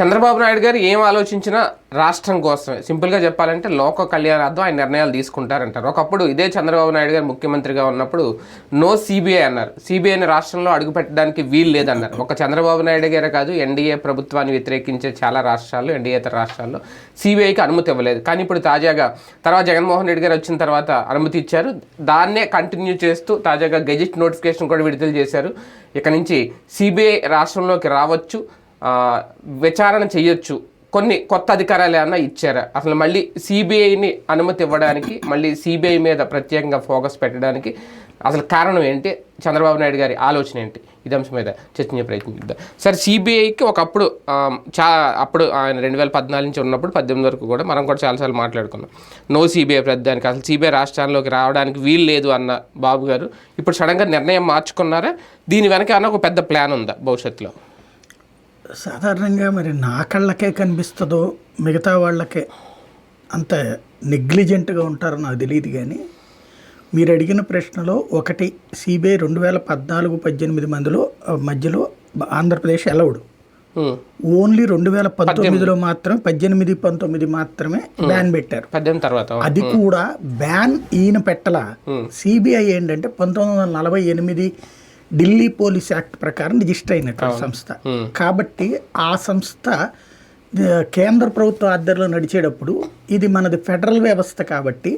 చంద్రబాబు నాయుడు గారు ఏం ఆలోచించినా రాష్ట్రం కోసమే. సింపుల్గా చెప్పాలంటే లోక కళ్యాణార్థం ఆయన నిర్ణయాలు తీసుకుంటారంటారు. ఒకప్పుడు ఇదే చంద్రబాబు నాయుడు గారు ముఖ్యమంత్రిగా ఉన్నప్పుడు నో సిబిఐ అన్నారు. సిబిఐని రాష్ట్రంలో అడుగుపెట్టడానికి వీలు లేదన్నారు. ఒక చంద్రబాబు నాయుడు గారే కాదు ఎన్డీఏ ప్రభుత్వాన్ని వ్యతిరేకించే చాలా రాష్ట్రాల్లో ఎన్డీఏతర రాష్ట్రాల్లో సిబిఐకి అనుమతి ఇవ్వలేదు. కానీ ఇప్పుడు తాజాగా తర్వాత జగన్మోహన్ రెడ్డి గారు వచ్చిన తర్వాత అనుమతి ఇచ్చారు. దాన్నే కంటిన్యూ చేస్తూ తాజాగా గెజిట్ నోటిఫికేషన్ కూడా విడుదల చేశారు. ఇక నుంచి సిబిఐ రాష్ట్రంలోకి రావచ్చు. విచారణ చేయొచ్చు. కొన్ని కొత్త అధికారాలు ఏమన్నా ఇచ్చారా. అసలు మళ్ళీ సిబిఐని అనుమతి ఇవ్వడానికి మళ్ళీ సిబిఐ మీద ప్రత్యేకంగా ఫోకస్ పెట్టడానికి అసలు కారణం ఏంటి? చంద్రబాబు నాయుడు గారి ఆలోచన ఏంటి? ఇది అంశం మీద చర్చించే ప్రయత్నం చేద్దాం. సార్ సిబిఐకి ఒకప్పుడు చా అప్పుడు ఆయన రెండు వేల పద్నాలుగు నుంచి ఉన్నప్పుడు పద్దెనిమిది వరకు కూడా మనం కూడా చాలాసార్లు మాట్లాడుకున్నాం. నో సిబిఐ ప్రతిదానికి అసలు సిబిఐ రాష్ట్రాల్లోకి రావడానికి వీలు లేదు అన్న బాబు గారు. ఇప్పుడు సడన్గా నిర్ణయం మార్చుకున్నారా? దీని వెనక ఏమన్నా ఒక పెద్ద ప్లాన్ ఉందా భవిష్యత్తులో? సాధారణంగా మరి నా కళ్ళకే కనిపిస్తుందో మిగతా వాళ్ళకే అంత నెగ్లిజెంట్గా ఉంటారో నాకు తెలియదు కానీ మీరు అడిగిన ప్రశ్నలో ఒకటి సిబిఐ రెండు వేల పద్నాలుగు పద్దెనిమిది మందిలో మధ్యలో ఆంధ్రప్రదేశ్ ఉమ్. ఓన్లీ రెండు వేల పంతొమ్మిదిలో మాత్రమే పద్దెనిమిది పంతొమ్మిది మాత్రమే బ్యాన్ పెట్టారు. పద్దెనిమిది తర్వాత అది కూడా బ్యాన్ ఈయన పెట్టల. సిబిఐ ఏంటంటే పంతొమ్మిది వందల నలభై ఎనిమిది ఢిల్లీ పోలీస్ యాక్ట్ ప్రకారం రిజిస్టర్ అయినటువంటి సంస్థ. కాబట్టి ఆ సంస్థ కేంద్ర ప్రభుత్వ ఆధ్వర్యంలో నడిచేటప్పుడు ఇది మనది ఫెడరల్ వ్యవస్థ కాబట్టి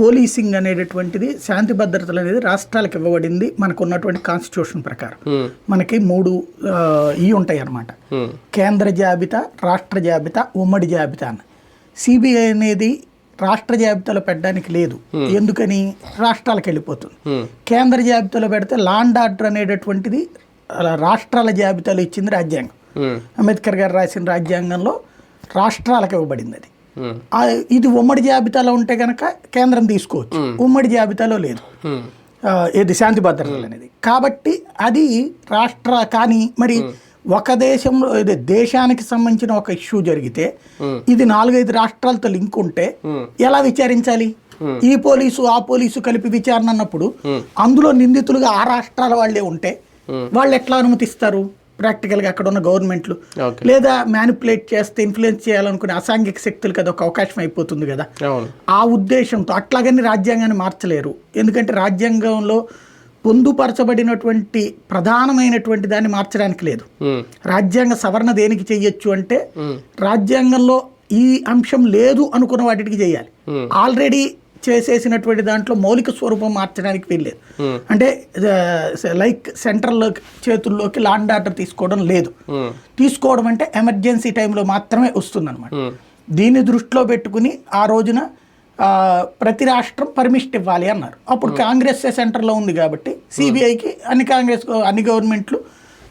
పోలీసింగ్ అనేటటువంటిది శాంతి భద్రతలు అనేది రాష్ట్రాలకు ఇవ్వబడింది మనకు ఉన్నటువంటి కాన్స్టిట్యూషన్ ప్రకారం. మనకి మూడు ఇవి ఉంటాయి అన్నమాట. కేంద్ర జాబితా రాష్ట్ర జాబితా ఉమ్మడి జాబితా అని. సిబిఐ అనేది రాష్ట్ర జాబితాలో పెట్టడానికి లేదు. ఎందుకని? రాష్ట్రాలకు వెళ్ళిపోతుంది. కేంద్ర జాబితాలో పెడితే లాండ్ ఆర్డర్ అనేటటువంటిది అలా రాష్ట్రాల జాబితాలో ఇచ్చింది రాజ్యాంగం. అంబేద్కర్ గారు రాసిన రాజ్యాంగంలో రాష్ట్రాలకు ఇవ్వబడింది అది. ఇది ఉమ్మడి జాబితాలో ఉంటే కనుక కేంద్రం తీసుకోవచ్చు. ఉమ్మడి జాబితాలో లేదు. ఏది శాంతి భద్రతలు అనేది. కాబట్టి అది రాష్ట్ర కానీ మరి ఒక దేశంలో ఇది దేశానికి సంబంధించిన ఒక ఇష్యూ జరిగితే ఇది నాలుగైదు రాష్ట్రాలతో లింక్ ఉంటే ఎలా విచారించాలి? ఈ పోలీసు ఆ పోలీసు కలిపి విచారణ అన్నప్పుడు అందులో నిందితులుగా ఆ రాష్ట్రాల వాళ్ళే ఉంటే వాళ్ళు ఎట్లా అనుమతిస్తారు? ప్రాక్టికల్గా అక్కడ ఉన్న గవర్నమెంట్లు. లేదా మ్యానిపులేట్ చేస్తే ఇన్ఫ్లుయెన్స్ చేయాలనుకునే అసాంఘిక శక్తులకు అది ఒక అవకాశం అయిపోతుంది కదా. ఆ ఉద్దేశంతో అట్లాగని రాజ్యాంగాన్ని మార్చలేరు. ఎందుకంటే రాజ్యాంగంలో పొందుపరచబడినటువంటి ప్రధానమైనటువంటి దాన్ని మార్చడానికి లేదు. రాజ్యాంగ సవరణ దేనికి చెయ్యొచ్చు అంటే రాజ్యాంగంలో ఈ అంశం లేదు అనుకున్న వాటికి చేయాలి. ఆల్రెడీ చేసేసినటువంటి దాంట్లో మౌలిక స్వరూపం మార్చడానికి వీల్లేదు. అంటే లైక్ సెంట్రల్ చేతుల్లోకి లాండ్ ఆర్డర్ తీసుకోవడం లేదు. తీసుకోవడం అంటే ఎమర్జెన్సీ టైంలో మాత్రమే వస్తుందన్నమాట. దీన్ని దృష్టిలో పెట్టుకుని ఆ రోజున ప్రతి రాష్ట్రం పర్మిషన్ ఇవ్వాలి అన్నారు. అప్పుడు కాంగ్రెస్ సెంటర్లో ఉంది కాబట్టి సిబిఐకి అన్ని కాంగ్రెస్ అన్ని గవర్నమెంట్లు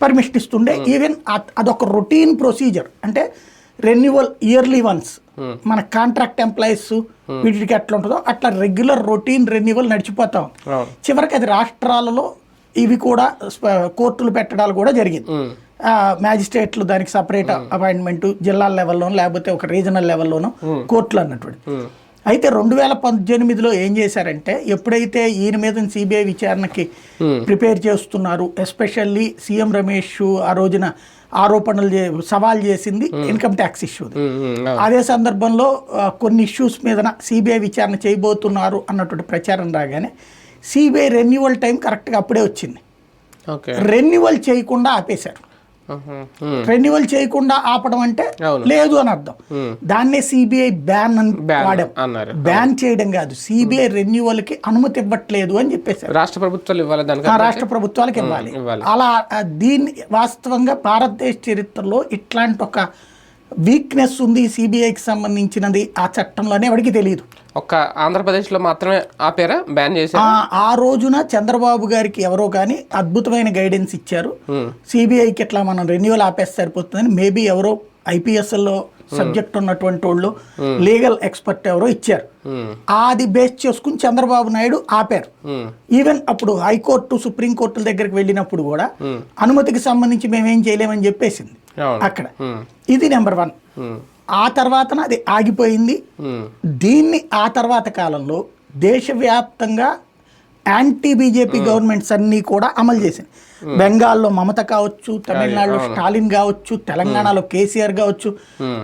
పర్మిషన్ ఇస్తుండే. ఈవెన్ అదొక రొటీన్ ప్రొసీజర్ అంటే రెన్యువల్ ఇయర్లీ వన్స్ మన కాంట్రాక్ట్ ఎంప్లాయీస్ వీటికి ఎట్లా ఉంటుందో అట్లా రెగ్యులర్ రొటీన్ రెన్యువల్ నడిచిపోతా. చివరికి అది రాష్ట్రాలలో ఇవి కూడా కోర్టులు పెట్టడాలు కూడా జరిగింది. మ్యాజిస్ట్రేట్లు దానికి సపరేట్ అపాయింట్మెంట్ జిల్లాల లెవెల్లోనో లేకపోతే ఒక రీజనల్ లెవెల్లోనో కోర్టులు అన్నటువంటి. అయితే రెండు వేల పద్దెనిమిదిలో ఏం చేశారంటే ఎప్పుడైతే ఈయన మీద సిబిఐ విచారణకి ప్రిపేర్ చేస్తున్నారు ఎస్పెషల్లీ సీఎం రమేష్ ఆ రోజున ఆరోపణలు సవాల్ చేసింది ఇన్కమ్ ట్యాక్స్ ఇష్యూ. అవును. అదే సందర్భంలో కొన్ని ఇష్యూస్ మీద సిబిఐ విచారణ చేయబోతున్నారు అన్నటువంటి ప్రచారం రాగానే సిబిఐ రెన్యువల్ టైం కరెక్ట్గా అప్పుడే వచ్చింది రెన్యువల్ చేయకుండా ఆపేశారు. రెన్యువల్ చేయకుండా ఆపడం అంటే. లేదు అని అర్థం. ఉమ్. దాన్నే సిబిఐ బ్యాన్ అని వాడాం. అన్నారు. బ్యాన్ చేయడం కాదు. సిబిఐ రెన్యువల్కి అనుమతి ఇవ్వట్లేదు అని చెప్పేశారు. రాష్ట్ర ప్రభుత్వాలు ఇవ్వాలి రాష్ట్ర ప్రభుత్వాలకు ఇవ్వాలి. ఇవ్వాలి. అలా దీన్ని వాస్తవంగా భారతదేశ చరిత్రలో ఇట్లాంటి ఒక వీక్నెస్ ఉంది సిబిఐకి సంబంధించినది ఆ చట్టంలోనే ఎవరికి తెలియదు ఒక్క ఆంధ్రప్రదేశ్లో మాత్రమే ఆపారా బ్యాన్ చేశారు? ఆ రోజున చంద్రబాబు గారికి ఎవరో కానీ అద్భుతమైన గైడెన్స్ ఇచ్చారు. సిబిఐకి ఇట్లా మనం రెన్యువల్ ఆపేస్తే సరిపోతుందని మేబీ ఎవరో ఐపీఎస్ఎల్లో సబ్జెక్ట్ ఉన్నటువంటి వాళ్ళు లీగల్ ఎక్స్పర్ట్ ఎవరో ఇచ్చారు. అది బేస్ చేసుకుని చంద్రబాబు నాయుడు ఆపారు. ఈవెన్ అప్పుడు హైకోర్టు సుప్రీంకోర్టుల దగ్గరికి వెళ్ళినప్పుడు కూడా అనుమతికి సంబంధించి మేమేం చేయలేమని చెప్పేసింది అక్కడ. ఇది నెంబర్ వన్. ఆ తర్వాతన అది ఆగిపోయింది. దీన్ని ఆ తర్వాత కాలంలో దేశవ్యాప్తంగా యాంటీ బీజేపీ గవర్నమెంట్స్ అన్నీ కూడా అమలు చేసింది. బెంగాల్లో మమత కావచ్చు తమిళనాడులో స్టాలిన్ కావచ్చు తెలంగాణలో కేసీఆర్ కావచ్చు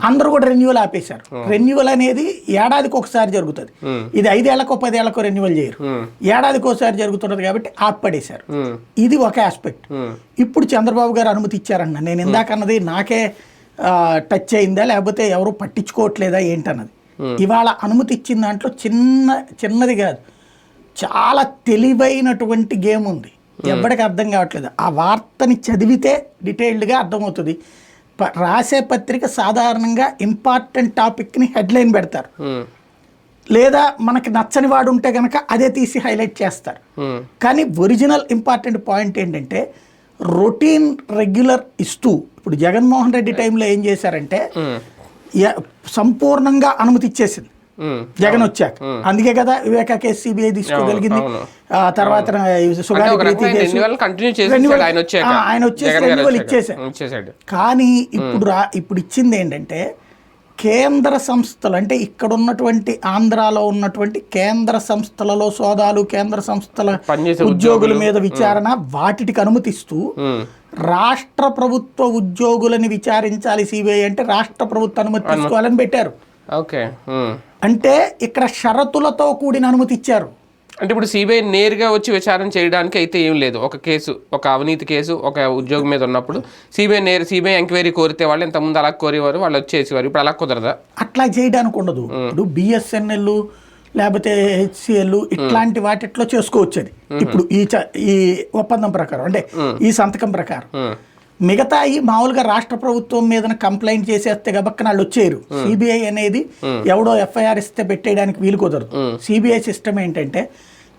అందరూ కూడా రెన్యువల్ ఆపేశారు. రెన్యువల్ అనేది ఏడాదికి ఒకసారి జరుగుతుంది. ఇది ఐదేళ్ళకో పదేళ్ళకో రెన్యువల్ చేయరు. ఏడాదికి ఒకసారి జరుగుతున్నది కాబట్టి ఆపడేశారు ఇది ఒక ఆస్పెక్ట్ ఇప్పుడు చంద్రబాబు గారు అనుమతి ఇచ్చారన్న నేను ఇందాక అన్నది నాకే టచ్ అయిందా? లేకపోతే ఎవరు పట్టించుకోవట్లేదా ఏంటన్నది. ఇవాళ అనుమతి ఇచ్చిన దాంట్లో చిన్న చిన్నది కాదు. చాలా తెలివైనటువంటి గేమ్ ఉంది. ఎవరికి అర్థం కావట్లేదు. ఆ వార్తని చదివితే డీటెయిల్డ్గా అర్థమవుతుంది. రాసే పత్రిక సాధారణంగా ఇంపార్టెంట్ టాపిక్ని హెడ్లైన్ పెడతారు. లేదా మనకి నచ్చని వాడు ఉంటే కనుక అదే తీసి హైలైట్ చేస్తారు. కానీ ఒరిజినల్ ఇంపార్టెంట్ పాయింట్ ఏంటంటే రొటీన్ రెగ్యులర్ ఇస్తూ ఇప్పుడు జగన్మోహన్ రెడ్డి టైంలో ఏం చేశారంటే సంపూర్ణంగా అనుమతి ఇచ్చేసింది. జగన్ వచ్చాక. అందుకే కదా వివేక కేసు సిబిఐ తీసుకోగలిగింది. తర్వాత ఆయన వచ్చేసి. ఇచ్చేసాడు. కానీ ఇప్పుడు రా ఇప్పుడు ఇచ్చింది ఏంటంటే కేంద్ర సంస్థలు అంటే ఇక్కడ ఉన్నటువంటి ఆంధ్రాలో ఉన్నటువంటి కేంద్ర సంస్థలలో సోదాలు కేంద్ర సంస్థల ఉద్యోగుల మీద విచారణ వాటికి అనుమతిస్తూ రాష్ట్ర ప్రభుత్వ ఉద్యోగులని విచారించాలి సిబిఐ అంటే రాష్ట్ర ప్రభుత్వ అనుమతి. తీసుకోవాలని పెట్టారు. ఓకే. అంటే ఇక్కడ షరతులతో కూడిన అనుమతి ఇచ్చారు. అంటే ఇప్పుడు సిబిఐ నేరుగా వచ్చి విచారణ చేయడానికి అయితే ఏం లేదు. ఒక కేసు ఒక అవినీతి కేసు ఒక ఉద్యోగం మీద ఉన్నప్పుడు సిబిఐ నేరు సిబిఐ ఎంక్వైరీ కోరితే వాళ్ళు ఇంతకుముందు అలా కోరేవారు వాళ్ళు వచ్చేసేవారు. ఇప్పుడు అలా కుదరదా? అట్లా చేయడానికి ఉండదు. ఇప్పుడు బిఎస్ఎన్ఎల్ లేకపోతే హెచ్సిఎల్ ఇట్లాంటి వాటిట్లో చేసుకోవచ్చు అది. ఇప్పుడు ఈ ఈ ఒప్పందం ప్రకారం అంటే ఈ సంతకం ప్రకారం. ఉమ్, మిగతా ఈ మామూలుగా రాష్ట్ర ప్రభుత్వం మీద కంప్లైంట్ చేసేస్తే గబక్కన వాళ్ళు వచ్చేయరు సిబిఐ అనేది ఎవడో ఎఫ్ఐఆర్ ఇస్తే పెట్టేయడానికి వీలు కుదరదు. సిబిఐ సిస్టమ్ ఏంటంటే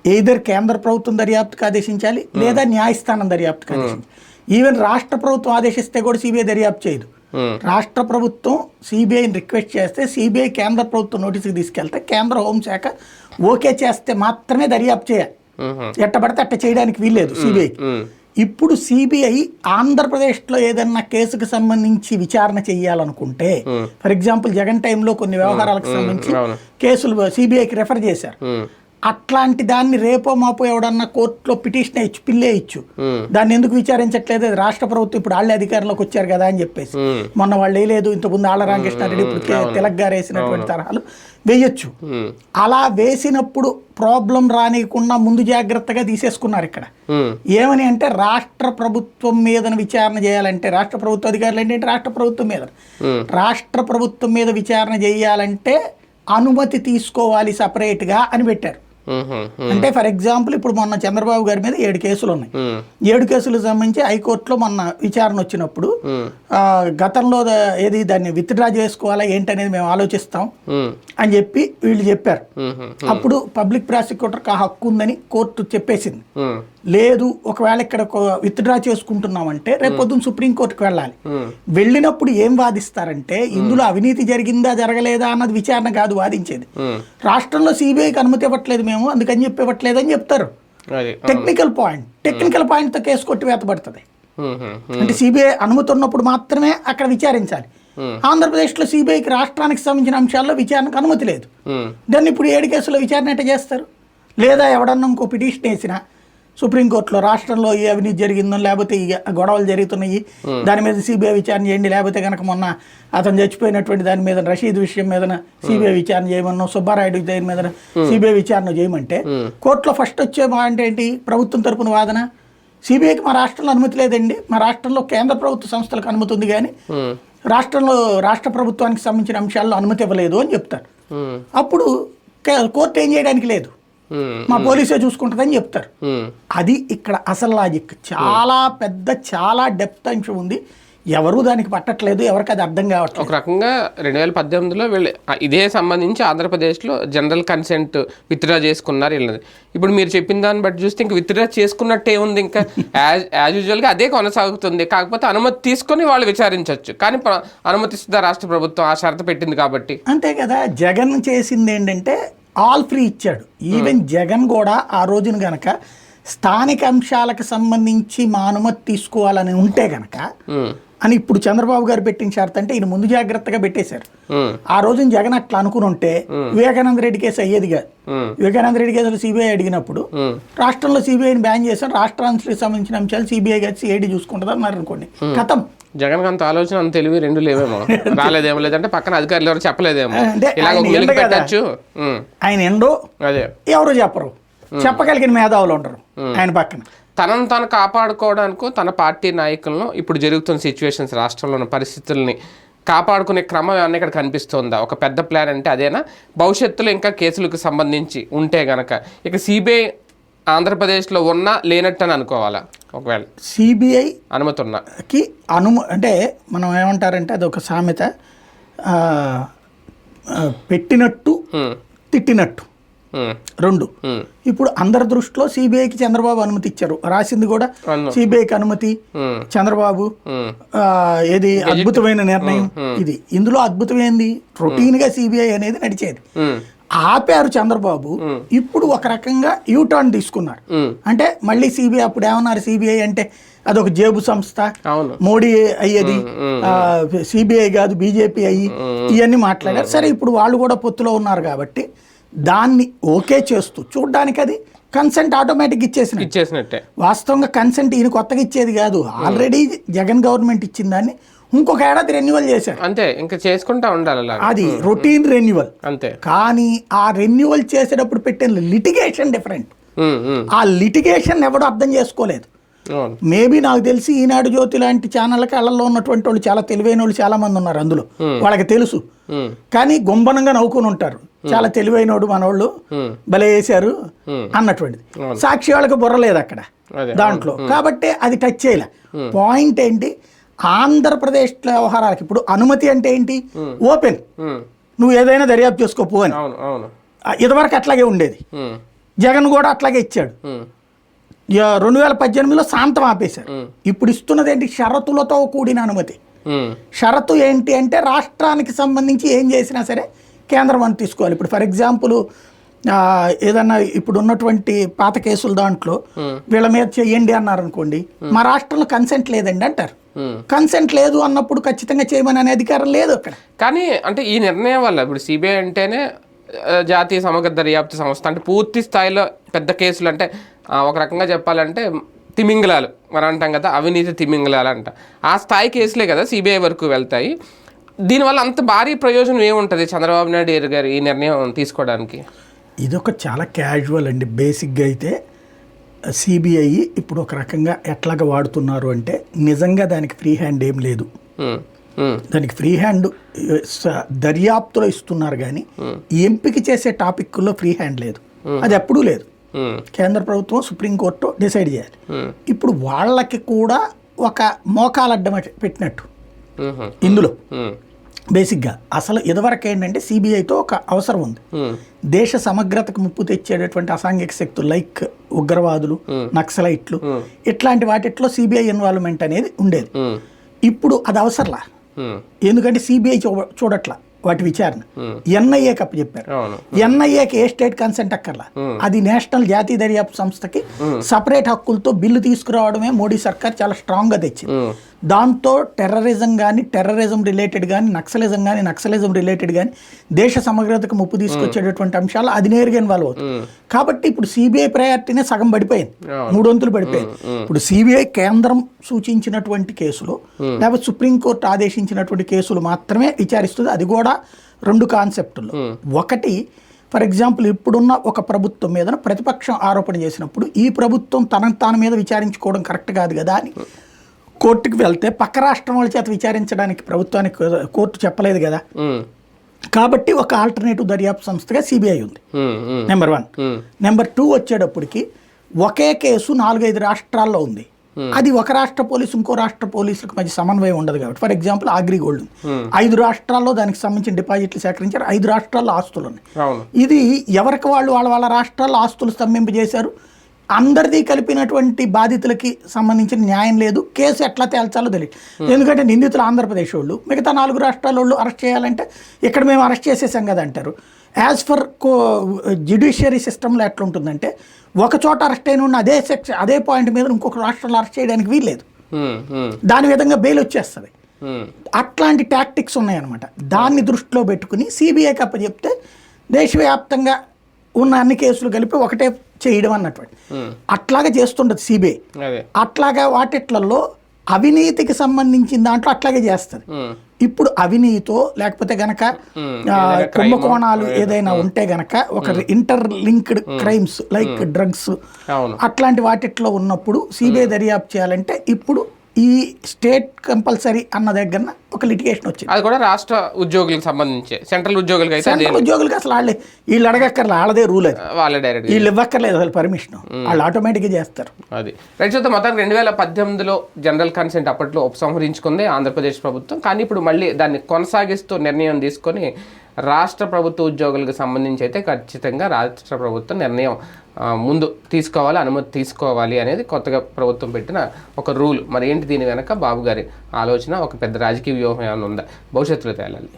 ఏదర్ కేంద్ర ప్రభుత్వం దర్యాప్తుకు ఆదేశించాలి లేదా న్యాయస్థానం దర్యాప్తుకు ఆదేశించాలి. ఈవెన్ రాష్ట్ర ప్రభుత్వం ఆదేశిస్తే కూడా సిబిఐ దర్యాప్తు చేయదు. రాష్ట్ర ప్రభుత్వం సిబిఐని రిక్వెస్ట్ చేస్తే సిబిఐ కేంద్ర ప్రభుత్వం నోటీస్కి తీసుకెళ్తే కేంద్ర హోంశాఖ ఓకే చేస్తే మాత్రమే దర్యాప్తు చేయాలి. ఉమ్, ఎట్ట పడితే అట్ట చేయడానికి వీల్లేదు సిబిఐ ఉమ్, ఇప్పుడు సిబిఐ ఆంధ్రప్రదేశ్లో ఏదన్నా కేసుకు సంబంధించి విచారణ చేయాలనుకుంటే ఫర్ ఎగ్జాంపుల్ జగన్ టైంలో కొన్ని వ్యవహారాలకు సంబంధించి. కేసులు సిబిఐకి రెఫర్ చేశారు. అట్లాంటి దాన్ని రేపో మాపో ఎవడన్నా కోర్టులో పిటిషన్ ఇచ్చు పిల్లే ఇచ్చు. దాన్ని ఎందుకు విచారించట్లేదు? రాష్ట్ర ప్రభుత్వం ఇప్పుడు వాళ్ళే అధికారంలోకి వచ్చారు కదా అని చెప్పేసి. మొన్న వాళ్ళు వేయలేదు ఇంతకుముందు ఆళ్ళ రామకృష్ణారెడ్డి ఇప్పుడు తిలక్ గారు వేసినటువంటి తరహాలు వేయొచ్చు. అలా వేసినప్పుడు ప్రాబ్లం రానియకుండా ముందు జాగ్రత్తగా తీసేసుకున్నారు ఇక్కడ. ఏమని అంటే రాష్ట్ర ప్రభుత్వం మీద విచారణ చేయాలంటే రాష్ట్ర ప్రభుత్వ అధికారులు ఏంటంటే రాష్ట్ర ప్రభుత్వం మీద. రాష్ట్ర ప్రభుత్వం మీద విచారణ చేయాలంటే అనుమతి తీసుకోవాలి సపరేట్గా అని పెట్టారు. అంటే ఫర్ ఎగ్జాంపుల్ ఇప్పుడు మొన్న చంద్రబాబు గారి మీద ఏడు కేసులు ఉన్నాయి. ఏడు కేసులకు సంబంధించి హైకోర్టులో మొన్న విచారణ వచ్చినప్పుడు గతంలో ఏది దాన్ని విత్డ్రా చేసుకోవాలా ఏంటనేది మేము ఆలోచిస్తాం అని చెప్పి వీళ్ళు చెప్పారు. అప్పుడు పబ్లిక్ ప్రాసిక్యూటర్కి ఆ హక్కు ఉందని కోర్టు చెప్పేసింది. లేదు ఒకవేళ ఇక్కడ విత్డ్రా చేసుకుంటున్నామంటే రేపు పొద్దున్న సుప్రీంకోర్టుకి వెళ్ళాలి. ఉమ్, వెళ్ళినప్పుడు ఏం వాదిస్తారంటే ఇందులో అవినీతి జరిగిందా జరగలేదా అన్నది విచారణ కాదు వాదించేది. రాష్ట్రంలో సిబిఐకి అనుమతి ఇవ్వట్లేదు మేము అందుకని చెప్పి ఇవ్వట్లేదు అని చెప్తారు. టెక్నికల్ పాయింట్ టెక్నికల్ పాయింట్తో కేసు ఉమ్, ఉమ్, అంటే సిబిఐ అనుమతి ఉన్నప్పుడు మాత్రమే అక్కడ విచారించాలి. Hmm. ఆంధ్రప్రదేశ్లో సిబిఐకి రాష్ట్రానికి సంబంధించిన అంశాల్లో విచారణకు అనుమతి లేదు. దాన్ని ఇప్పుడు ఏడు కేసులో విచారణ ఎట్ట చేస్తారు? లేదా ఎవడన్నా ఇంకో పిటిషన్ వేసినా సుప్రీంకోర్టులో రాష్ట్రంలో ఈ అవినీతి జరిగిందో లేకపోతే ఈ గొడవలు జరుగుతున్నాయి దాని మీద సిబిఐ విచారణ చేయండి లేకపోతే కనుక మొన్న అతను చచ్చిపోయినటువంటి దాని మీద రషీద్ విషయం మీద సిబిఐ విచారణ చేయమన్నాం సుబ్బారాయుడు దాని మీద సిబిఐ విచారణ చేయమంటే కోర్టులో ఫస్ట్ వచ్చే మాట ఏంటి? ప్రభుత్వం తరపున వాదన? సిబిఐకి మా రాష్ట్రంలో అనుమతి లేదండి. మా రాష్ట్రంలో కేంద్ర ప్రభుత్వ సంస్థలకు అనుమతి ఉంది కానీ రాష్ట్రంలో రాష్ట్ర ప్రభుత్వానికి సంబంధించిన అంశాల్లో అనుమతి ఇవ్వలేదు అని చెప్తారు. అప్పుడు కోర్టు ఏం చేయడానికి లేదు. మా పోలీసే చూసుకుంటుందని చెప్తారు. అది ఇక్కడ అసలు లాజిక్. చాలా పెద్ద చాలా డెప్త్ అంశం ఉంది. ఎవరు దానికి పట్టట్లేదు ఎవరికి అది అర్థం కావట్లేదు. ఒక రకంగా రెండు వేల పద్దెనిమిదిలో వీళ్ళు ఇదే సంబంధించి ఆంధ్రప్రదేశ్లో జనరల్ కన్సెంట్ విత్డ్రా చేసుకున్నారు వీళ్ళది. ఇప్పుడు మీరు చెప్పిన దాన్ని బట్టి చూస్తే ఇంక విత్డ్రా చేసుకున్నట్టే ఉంది ఇంకా. యాజ్ యాజ్ యూజువల్గా అదే కొనసాగుతుంది. కాకపోతే అనుమతి తీసుకొని వాళ్ళు విచారించవచ్చు కానీ అనుమతిస్తుందా రాష్ట్ర ప్రభుత్వం ఆ షరతు పెట్టింది కాబట్టి. అంతే కదా జగన్ చేసింది ఏంటంటే ఆల్ ఫ్రీ ఇచ్చాడు. ఈవెన్ జగన్ కూడా ఆ రోజున గనక స్థానిక అంశాలకు సంబంధించి మా అనుమతి తీసుకోవాలని ఉంటే గనక అని ఇప్పుడు చంద్రబాబు గారు పెట్టిన షరత్ అంటే ఈయన ముందు జాగ్రత్తగా పెట్టేశారు. ఆ రోజున జగన్ అట్లా అనుకుని ఉంటే వివేకానంద రెడ్డి కేసు అయ్యేది కాదు. వివేకానంద రెడ్డి కేసులో సిబిఐ అడిగినప్పుడు రాష్ట్రంలో సిబిఐని బ్యాన్ చేశారు. రాష్ట్రానికి సంబంధించిన అంశాలు సిబిఐ గారి సిఐడి చూసుకుంటుంది అన్నారు అనుకోండి కథం. జగన్ అంత ఆలోచన అంత తెలివి రెండు లేవేమో. రాలేదేమో లేదంటే పక్కన అధికారులు ఎవరు చెప్పలేదేమో. ఇలాగ ఒక. పెట్టచ్చు. ఆయన ఎండో అదే. ఎవరు చెప్పరు. చెప్పగలిగిన మేధావులు ఉండరు ఆయన పక్కన. తనను తాను కాపాడుకోవడానికి తన పార్టీ నాయకులను ఇప్పుడు జరుగుతున్న సిచ్యువేషన్స్ రాష్ట్రంలో ఉన్న పరిస్థితుల్ని కాపాడుకునే క్రమం ఏమన్నా ఇక్కడ కనిపిస్తుందా? ఒక పెద్ద ప్లాన్ అంటే అదేనా? భవిష్యత్తులో ఇంకా కేసులకు సంబంధించి ఉంటే గనక. ఇక సిబిఐ ఆంధ్రప్రదేశ్లో ఉన్నా లేనట్టు అని అనుకోవాలా? ఒకవేళ సిబిఐ అనుమతి ఉన్నా కి అనుమ అంటే మనం ఏమంటారంటే అది ఒక సామెత పెట్టినట్టు తిట్టినట్టు. రెండు. ఇప్పుడు అందరి దృష్టిలో సిబిఐకి చంద్రబాబు అనుమతి ఇచ్చారు. రాసింది కూడా. సిబిఐకి అనుమతి చంద్రబాబు ఏది అద్భుతమైన నిర్ణయం ఇది. ఇందులో అద్భుతమైంది? రొటీన్గా సిబిఐ అనేది నడిచేది. ఆపారు చంద్రబాబు ఇప్పుడు ఒక రకంగా యూటర్న్ తీసుకున్నారు. అంటే మళ్ళీ సిబిఐ అప్పుడు ఏమన్నారు? సిబిఐ అంటే అదొక జేబు సంస్థ. మోడీ అయ్యేది సిబిఐ కాదు బీజేపీ అయ్యి ఇవన్నీ మాట్లాడారు. సరే ఇప్పుడు వాళ్ళు కూడా పొత్తులో ఉన్నారు కాబట్టి దాన్ని ఓకే చేస్తూ చూడ్డానికి అది కన్సెంట్ ఆటోమేటిక్ ఇచ్చేసిన ఇచ్చేసినట్టే. వాస్తవంగా కన్సెంట్ ఈయన కొత్తగా ఇచ్చేది కాదు. ఆల్రెడీ జగన్ గవర్నమెంట్ ఇచ్చిన దాన్ని ఇంకొక ఏడాది రెన్యువల్ చేశారు అంతే ఇంకా చేసుకుంటా ఉండాలి అది రొటీన్ రెన్యువల్ అంతే. కానీ ఆ రెన్యువల్ చేసేటప్పుడు పెట్టిన లిటిగేషన్ డిఫరెంట్ ఆ లిటిగేషన్ ఎవడు అర్థం చేసుకోలేదు. మేబీ నాకు తెలిసి ఈనాడు జ్యోతి లాంటి ఛానళ్ళకి అళ్ళల్లో ఉన్నటువంటి వాళ్ళు చాలా తెలివైన వాళ్ళు చాలా మంది ఉన్నారు అందులో. వాళ్ళకి తెలుసు. కానీ గుంబనంగా నవ్వుకొని ఉంటారు. చాలా తెలివైనోడు మనోళ్ళు. ఉమ్, భలే వేశారు అన్నటువంటిది. సాక్షి వాళ్ళకి బుర్రలేదు అక్కడ దాంట్లో. కాబట్టి అది టచ్ చేయలే. పాయింట్ ఏంటి? ఆంధ్రప్రదేశ్ వ్యవహారాలకు ఇప్పుడు అనుమతి అంటే ఏంటి? ఓపెన్. నువ్వు ఏదైనా దర్యాప్తు చేసుకోపో అని. ఇదివరకు అట్లాగే ఉండేది. జగన్ కూడా అట్లాగే ఇచ్చాడు. రెండు వేల పద్దెనిమిదిలో శాంతం ఆపేశారు. ఇప్పుడు ఇస్తున్నది ఏంటి? షరతులతో కూడిన అనుమతి. షరతు ఏంటి అంటే రాష్ట్రానికి సంబంధించి ఏం చేసినా సరే కేంద్రం అని తీసుకోవాలి. ఇప్పుడు ఫర్ ఎగ్జాంపుల్ ఏదన్నా ఇప్పుడు ఉన్నటువంటి పాత కేసుల దాంట్లో వీళ్ళ మీద చేయండి అన్నారు అనుకోండి మా రాష్ట్రంలో కన్సెంట్ లేదండి అంటారు. కన్సెంట్ లేదు అన్నప్పుడు ఖచ్చితంగా చేయమని అనే అధికారం లేదు అక్కడ. కానీ అంటే ఈ నిర్ణయం వల్ల ఇప్పుడు సిబిఐ అంటేనే జాతీయ సమగ్ర దర్యాప్తు సంస్థ అంటే పూర్తి స్థాయిలో పెద్ద కేసులు అంటే ఒక రకంగా చెప్పాలంటే తిమింగలాలు మనం అంటాం కదా అవినీతి తిమింగలాలు అంట. ఆ స్థాయి కేసులే కదా సిబిఐ వరకు వెళ్తాయి. దీనివల్ల అంత భారీ ప్రయోజనం ఏముంటుంది చంద్రబాబు నాయుడు గారు ఈ నిర్ణయం తీసుకోవడానికి? ఇదొక చాలా క్యాజువల్ అండి. బేసిక్గా అయితే సిబిఐ ఇప్పుడు ఒక రకంగా ఎట్లాగా వాడుతున్నారు అంటే నిజంగా దానికి ఫ్రీ హ్యాండ్ ఏం లేదు. దానికి ఫ్రీ హ్యాండ్ దర్యాప్తులో ఇస్తున్నారు కానీ ఎంపిక చేసే టాపిక్లో ఫ్రీ హ్యాండ్ లేదు. అది ఎప్పుడూ లేదు. కేంద్ర ప్రభుత్వం సుప్రీంకోర్టు డిసైడ్ చేయాలి. ఇప్పుడు వాళ్ళకి కూడా ఒక మోకాలడ్డం పెట్టినట్టు. ఇందులో. బేసిక్గా అసలు ఇదివరకు ఏంటంటే సిబిఐతో ఒక అవసరం ఉంది. ఉమ్, దేశ సమగ్రతకు ముప్పు తెచ్చేటటువంటి అసాంఘిక శక్తులు లైక్ ఉగ్రవాదులు నక్సలైట్లు ఇట్లాంటి వాటిట్లో సిబిఐ ఇన్వాల్వ్మెంట్ అనేది ఉండేది. ఇప్పుడు అది అవసరంలా? ఎందుకంటే సిబిఐ చూడట్లా వాటి విచారణ. ఎన్ఐఏకి అప్పచెప్పారు అవును. ఎన్ఐఏకి ఏ స్టేట్ కన్సెంట్ అక్కర్లా? అది నేషనల్ జాతీయ దర్యాప్తు సంస్థకి సపరేట్ హక్కులతో బిల్లు తీసుకురావడమే మోడీ సర్కార్ చాలా స్ట్రాంగ్గా తెచ్చింది దాంతో టెర్రరిజం కానీ టెర్రరిజం రిలేటెడ్ కానీ నక్సలిజం కానీ నక్సలిజం రిలేటెడ్ కానీ దేశ సమగ్రతకు ముప్పు తీసుకొచ్చేటటువంటి అంశాలు అది నేరుగా ఇన్వాల్వ్ అవుతుంది కాబట్టి ఇప్పుడు సిబిఐ ప్రయారిటీనే సగం పడిపోయింది. అవును. మూడు వంతులు పడిపోయింది. ఇప్పుడు సిబిఐ కేంద్రం సూచించినటువంటి కేసులు లేకపోతే సుప్రీంకోర్టు ఆదేశించినటువంటి కేసులు మాత్రమే విచారిస్తుంది. అది కూడా రెండు కాన్సెప్టులు. ఒకటి ఫర్ ఎగ్జాంపుల్ ఇప్పుడున్న ఒక ప్రభుత్వం మీద ప్రతిపక్షం ఆరోపణ చేసినప్పుడు ఈ ప్రభుత్వం తన తన మీద విచారించుకోవడం కరెక్ట్ కాదు కదా అని కోర్టుకు వెళ్తే పక్క రాష్ట్రం వాళ్ళ చేత విచారించడానికి ప్రభుత్వానికి కోర్టు చెప్పలేదు కదా. కాబట్టి ఒక ఆల్టర్నేటివ్ దర్యాప్తు సంస్థగా సిబిఐ ఉంది. నెంబర్ వన్ నెంబర్ టూ వచ్చేటప్పటికి ఒకే కేసు నాలుగైదు రాష్ట్రాల్లో ఉంది. అది ఒక రాష్ట్ర పోలీసు ఇంకో రాష్ట్ర పోలీసులకు మధ్య సమన్వయం ఉండదు కాబట్టి. ఫర్ ఎగ్జాంపుల్ ఆగ్రి గోల్డ్ ఉంది ఐదు రాష్ట్రాల్లో దానికి సంబంధించిన డిపాజిట్లు సేకరించారు. ఐదు రాష్ట్రాల్లో ఆస్తులు ఉన్నాయి. ఇది ఎవరికి వాళ్ళు వాళ్ళ వాళ్ళ రాష్ట్రాల్లో ఆస్తులు స్తంభింపజేశారు? అందరిది కలిపినటువంటి బాధితులకి సంబంధించిన న్యాయం లేదు కేసు ఎట్లా తేల్చాలో తెలియదు ఎందుకంటే నిందితులు ఆంధ్రప్రదేశ్ వాళ్ళు. మిగతా నాలుగు రాష్ట్రాల వాళ్ళు అరెస్ట్ చేయాలంటే ఇక్కడ మేము అరెస్ట్ చేసేసాం కదా అంటారు. యాజ్ ఫర్ కో జ్యుడిషియరీ సిస్టంలో ఎట్లా ఉంటుందంటే ఒక చోట అరెస్ట్ అయిన ఉన్న అదే సెక్షన్ అదే పాయింట్ మీద ఇంకొక రాష్ట్రంలో అరెస్ట్ చేయడానికి వీల్లేదు ఉమ్, ఉమ్, దాని విధంగా బెయిల్ వచ్చేస్తుంది. అట్లాంటి టాక్టిక్స్ ఉన్నాయన్నమాట. దాన్ని దృష్టిలో పెట్టుకుని సిబిఐకి అప్పచెప్తే దేశవ్యాప్తంగా ఉన్న అన్ని కేసులు కలిపి ఒకటే చేయడం అన్నటువంటి. అట్లాగే చేస్తుండదు సిబిఐ. అట్లాగా వాటిట్లలో అవినీతికి సంబంధించిన దాంట్లో అట్లాగే చేస్తుంది. ఇప్పుడు అవినీతో లేకపోతే గనక కుంభకోణాలు ఏదైనా ఉంటే గనక ఒక interlinked crimes like drugs అట్లాంటి వాటిట్లో ఉన్నప్పుడు సిబిఐ దర్యాప్తు చేయాలంటే ఇప్పుడు ఈ స్టేట్ కంపల్సరీ అన్న దగ్గర ఒక లిటిగేషన్ వచ్చింది. అది కూడా రాష్ట్ర ఉద్యోగులకు సంబంధించి. సెంట్రల్ ఉద్యోగులకి అయితే సెంట్రల్ ఉద్యోగులకి అసలు వాళ్ళే వీళ్ళు అడగక్కర్లే వాళ్ళదే రూల్ అది. వాళ్ళే డైరెక్ట్ వీళ్ళు ఇవ్వక్కర్లేదు అసలు పర్మిషన్ వాళ్ళు ఆటోమేటిక్గా చేస్తారు. అది. రైట్ చూద్దాం మొత్తానికి రెండు వేల పద్దెనిమిదిలో జనరల్ కన్సెంట్ అప్పట్లో ఉపసంహరించుకుంది ఆంధ్రప్రదేశ్ ప్రభుత్వం. కానీ ఇప్పుడు మళ్ళీ దాన్ని కొనసాగిస్తూ నిర్ణయం తీసుకొని రాష్ట్ర ప్రభుత్వ ఉద్యోగులకు సంబంధించి అయితే ఖచ్చితంగా రాష్ట్ర ప్రభుత్వం నిర్ణయం ముందు తీసుకోవాలి అనుమతి తీసుకోవాలి అనేది కొత్తగా ప్రభుత్వం పెట్టిన ఒక రూల్. మరి ఏంటి దీని వెనక? బాబు గారి ఆలోచన ఒక పెద్ద రాజకీయ వ్యూహం ఏమైనా ఉందా? భవిష్యత్తులో తేలాలి.